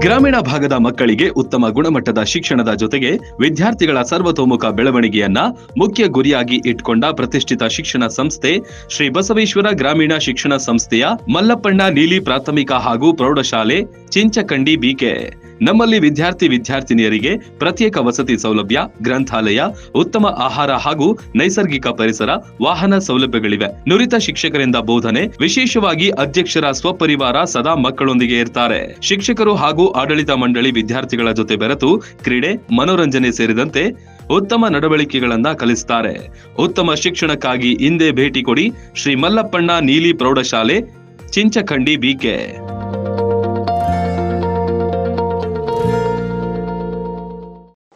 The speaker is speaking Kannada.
ಗ್ರಾಮೀಣ ಭಾಗದ ಮಕ್ಕಳಿಗೆ ಉತ್ತಮ ಗುಣಮಟ್ಟದ ಶಿಕ್ಷಣದ ಜೊತೆಗೆ ವಿದ್ಯಾರ್ಥಿಗಳ ಸರ್ವತೋಮುಖ ಬೆಳವಣಿಗೆಯನ್ನ ಮುಖ್ಯ ಗುರಿಯಾಗಿ ಇಟ್ಕೊಂಡ ಪ್ರತಿಷ್ಠಿತ ಶಿಕ್ಷಣ ಸಂಸ್ಥೆ ಶ್ರೀ ಬಸವೇಶ್ವರ ಗ್ರಾಮೀಣ ಶಿಕ್ಷಣ ಸಂಸ್ಥೆಯ ಮಲ್ಲಪ್ಪಣ್ಣ ನೀಲಿ ಪ್ರಾಥಮಿಕ ಹಾಗೂ ಪ್ರೌಢಶಾಲೆ ಚಿಂಚಕಂಡಿ ಬಿಕೆ ನಮ್ಮಲ್ಲಿ ವಿದ್ಯಾರ್ಥಿ ವಿದ್ಯಾರ್ಥಿನಿಯರಿಗೆ ಪ್ರತ್ಯೇಕ ವಸತಿ ಸೌಲಭ್ಯ, ಗ್ರಂಥಾಲಯ, ಉತ್ತಮ ಆಹಾರ ಹಾಗೂ ನೈಸರ್ಗಿಕ ಪರಿಸರ, ವಾಹನ ಸೌಲಭ್ಯಗಳಿವೆ. ನುರಿತ ಶಿಕ್ಷಕರಿಂದ ಬೋಧನೆ, ವಿಶೇಷವಾಗಿ ಅಧ್ಯಕ್ಷರ ಸ್ವಪರಿವಾರ ಸದಾ ಮಕ್ಕಳೊಂದಿಗೆ ಇರ್ತಾರೆ. ಶಿಕ್ಷಕರು ಹಾಗೂ ಆಡಳಿತ ಮಂಡಳಿ ವಿದ್ಯಾರ್ಥಿಗಳ ಜೊತೆ ಬೆರೆತು ಕ್ರೀಡೆ, ಮನೋರಂಜನೆ ಸೇರಿದಂತೆ ಉತ್ತಮ ನಡವಳಿಕೆಗಳನ್ನ ಕಲಿಸ್ತಾರೆ. ಉತ್ತಮ ಶಿಕ್ಷಣಕ್ಕಾಗಿ ಹಿಂದೆ ಭೇಟಿ ಕೊಡಿ ಶ್ರೀ ಮಲ್ಲಪ್ಪಣ್ಣ ನೀಲಿ ಪ್ರೌಢಶಾಲೆ, Chinchakhandi BK